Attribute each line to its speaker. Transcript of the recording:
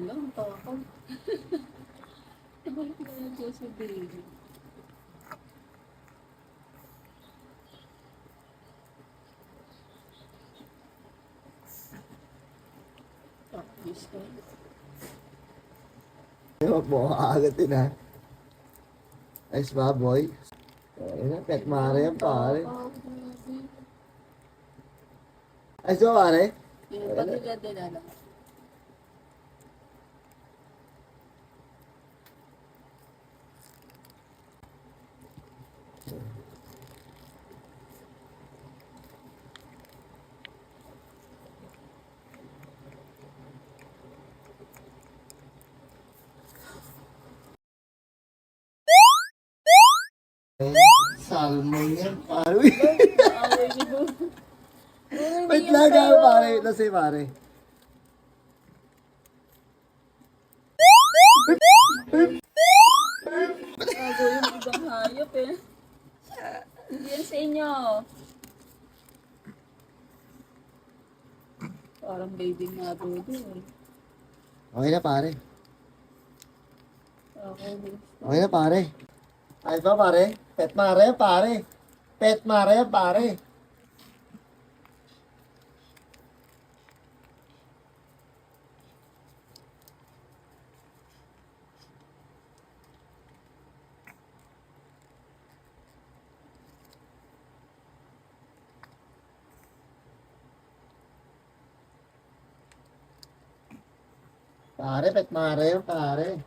Speaker 1: lang, takot. Tabalik na lang siya si baby. Tapos ko.
Speaker 2: Huwag mo kakagatin ha. Ayos ba, boy? Ayun na, pet mare yan, pare.
Speaker 1: Oh.
Speaker 2: Ayos ba, pare?
Speaker 1: Yung pagkila din alam.
Speaker 2: Salmon yan, pare. Wait lang, ah, pare. Wait lang sa'yo, pare.
Speaker 1: Bago yung ibang hayop eh. Hindi yan sa inyo. Parang baby nga dodo eh.
Speaker 2: Okay na, pare.
Speaker 1: Okay,
Speaker 2: Okay na, pare. Ayos ba, pare? Pet mare pare. Pet mare pare. Pare, pet mare yan, pare.